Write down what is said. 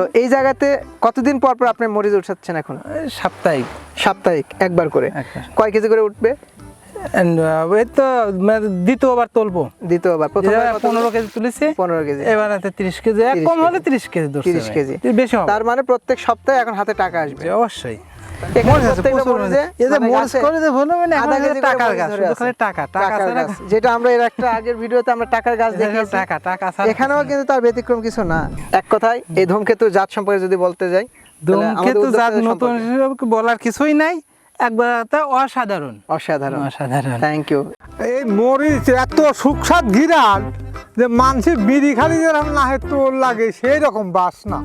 তো এই জায়গাতে কতদিন পর পর আপনি মরিচ উঠাচ্ছেন এখন? সাপ্তাহিক। সাপ্তাহিক একবার করে। কয় কেজি করে উঠবে? uh, তো দ্বিতীয়বার তুলবো। দ্বিতীয়বার প্রথমবার পনেরো কেজি তুলেছি। পনেরো কেজি। এবার হাতে তিরিশ কেজি এক 30 কম হলে। তিরিশ কেজি তিরিশ কেজি। বেশি তার মানে প্রত্যেক সপ্তাহে এখন হাতে টাকা আসবে। অবশ্যই। যেটা আমরা এর একটা আগের ভিডিওতে আমরা টাকার গাছ এখানেও কিন্তু তার ব্যতিক্রম কিছু না। এক কথায় এই ধূমকেতু জাত সম্পর্কে যদি বলতে যাই ধূমকেতু জাত নতুন বলার কিছুই নাই একবার তা অসাধারণ। অসাধারণ। অসাধারণ। থ্যাংক ইউ এই মরিচ এত সুস্বাদ ঘিরান যে মানুষের বিড়ি খালি যেরকম না হয় তোর লাগে সেই রকম বাসনা।